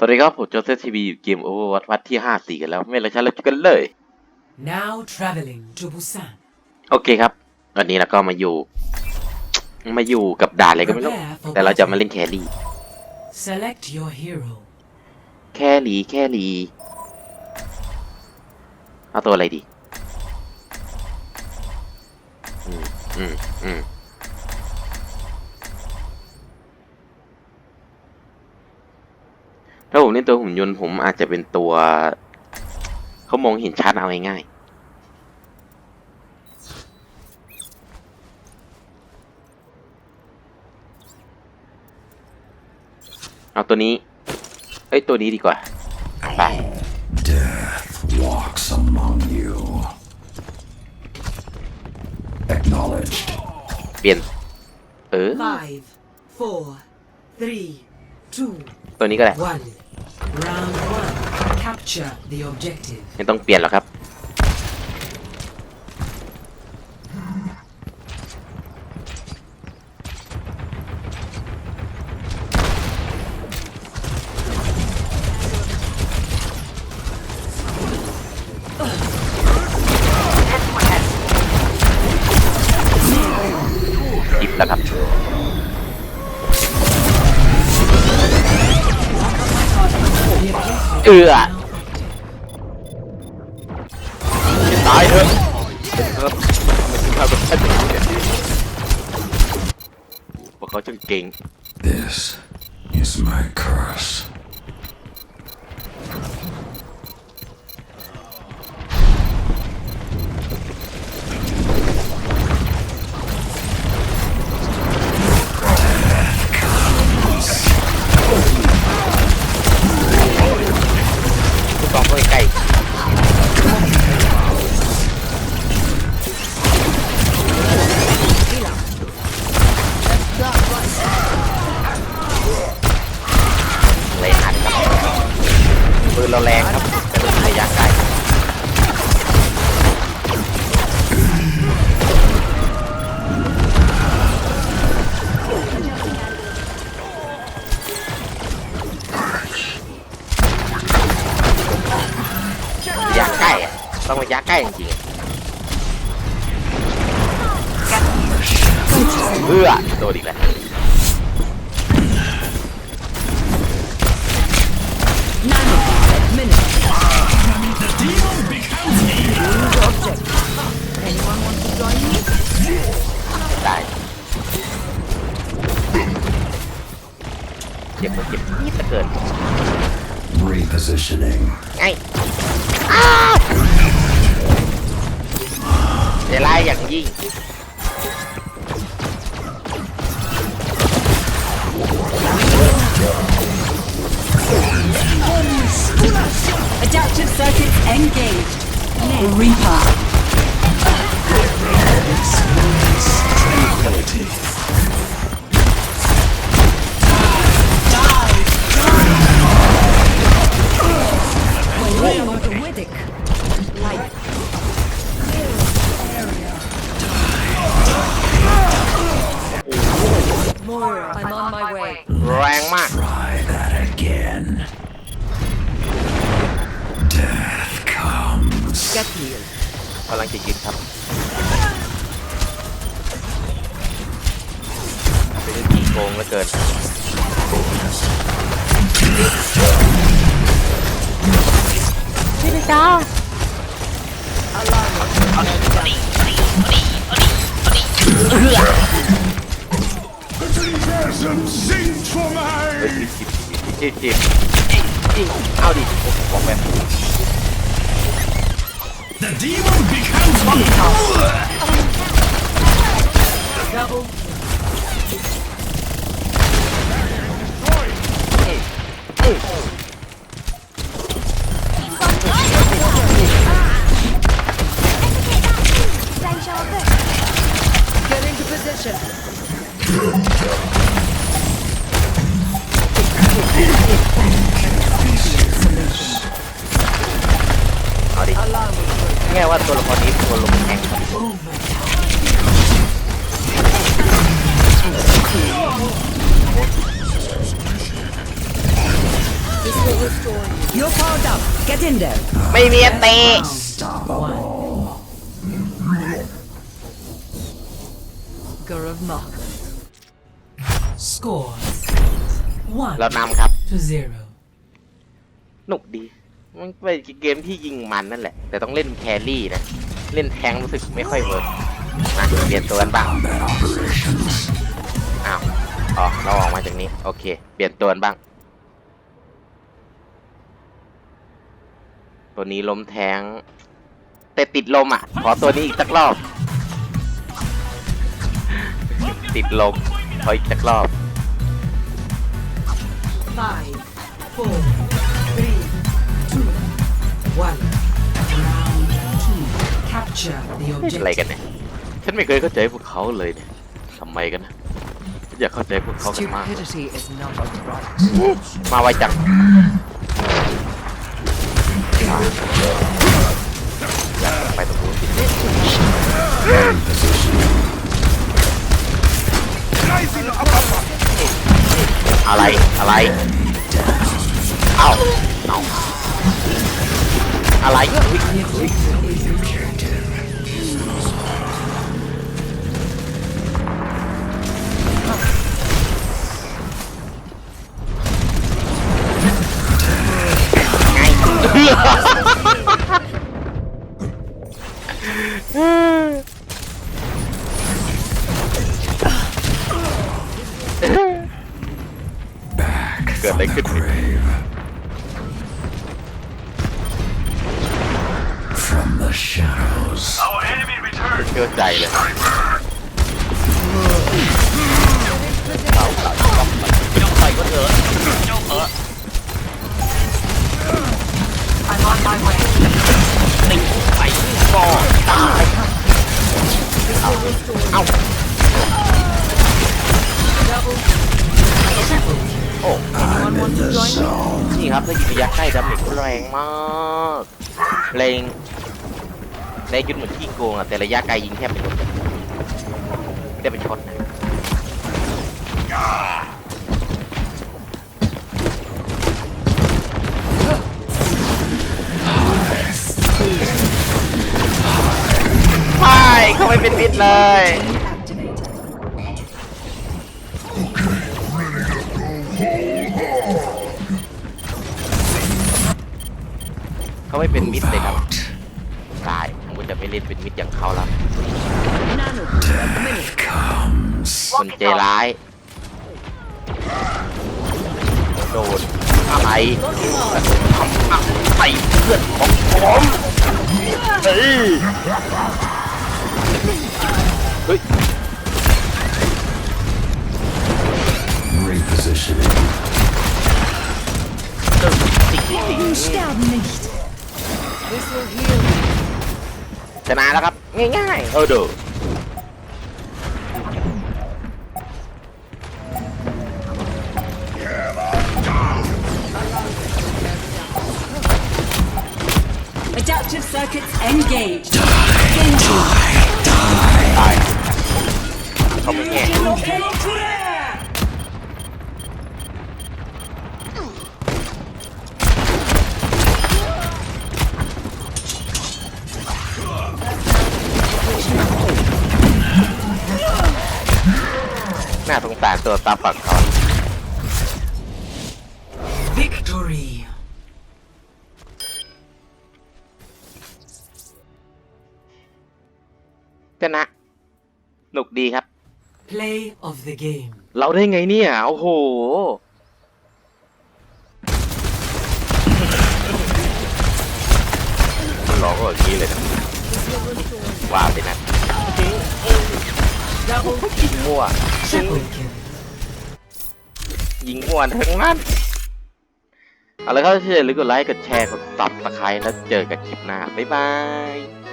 สวัสดีครับ ผมโจเซฟทีวีอยู่เกมโอเวอร์วัตวัดที่ห้าสี่กันแล้ว ไม่เลยใช้แล้วกันเลย Now traveling to Busan. โอเคครับ วันนี้เราก็มาอยู่ มาอยู่กับด่านอะไรก็ไม่รู้ แต่เราจะมาเล่นแครี่ Select your hero. แครี่แครี่เอาตัวอะไรดี อืม อืม อืม ถ้าผมเล่นตัวหุ่นยนต์ผมอาจจะเป็นตัว เขามองเห็นชัดเอาง่ายๆเอาตัวนี้ เอ้ย ตัวนี้ดีกว่า ไป Death walks among you. Acknowledged. เปลี่ยน เออ Five, four, three, two, ตัวนี้ก็ได้ one. Round one. Capture the objective. ไม่ต้องเปลี่ยนหรอกครับ เอือตายเถอะครับมันถึงข้าวกับท่านอย่างนี้เนี่ยพวกเขาจะเก่ง This is my curse. ทุก เพื่อโดนอีกแล้วได้เจ็บก็เจ็บนิดเหลือเกิน Repositioning. ไงอ้าวเดล่ายอย่างยิ่ง Adaptive circuits engaged. Reaper. Widdick. กำลังจะยึดครับเป็นทีโกงเหลือเกินเฮ้ยจิบจิบจิบจิบเอาดิโอ้โหบอกแบบ The demon becomes me. Double. ตัวละครนี้ตัวลงแข่งครับ This will You're powered up. Get in there. ไม่มีอันเตะ Gurav Mark. Score. One เรานำครับ to zero. หนุกดี มันเป็นเกมที่ยิงมันนั่นแหละ แต่ต้องเล่นแครี่นะ เล่นแทงรู้สึกไม่ค่อยเวิร์กนะเปลี่ยนตัวกันบ้าง อ้าวอ๋อเราออกมาจากนี้ โอเค เปลี่ยนตัวกันบ้าง ตัวนี้ล้มแทง แต่ติดลมอะ ขอตัวนี้อีกสักรอบ ติดลม ขออีกสักรอบ Five, four, one. Round two. Capture the เป็นอะไร objective. กันเนี่ยฉันไม่เคยเข้าใจพวกเขาเลยเนี่ยทำไมกันนะฉันอยากเข้าใจพวกเขากันมาก Stupidity is not a right. มาไวจังอยากไปตรงนู้นสิ อะไร อะไร เอ้าเอ้า อะไร เชื่อใจเลยไปก็เถอะเจ้าเออ I'm on my way. ติงไปก่อนตายเอาเอาโอ้นี่ครับถ้ายิงระยะใกล้ดาเมจแรงมากแรง แรงจนเหมือนขี้โกงอะแต่ระยะไกลยิงแทบไม่โดนลยไม่ได้เป็นช็อตนะใช่เขาไม่เป็นมิดเลยเขาไม่เป็นมิดเลยครับ จะไม่เล่นเป็นมิดอย่างเขาแล้ว Death comes. คนใจร้ายโดนอะไรทำอะไรเพื่อนของผมเฮ้ยเฮ้ย Repositioning. เริ่มติดติดติด Sterben nicht. ชนะแล้วครับ ง่ายๆเออเด้อ Adaptive circuits engaged. Engine. ตายเขาไม่แง่น่ สงสารตัวตาฝั่งเขา victory. ชนะหนุกดีครับ Play of the game. เราได้ไงเนี่ย โอ้โห มันหลอกก็อย่างนี้เลยนะว่าไปนะยิงมั่ว Triple kill. ยิงหัวทั้งนั้น เอาละครับถ้าชอบอย่าลืมกดไลค์ กดแชร์ กดซับสไครต์แล้วเจอกันคลิปหน้า บ๊ายบาย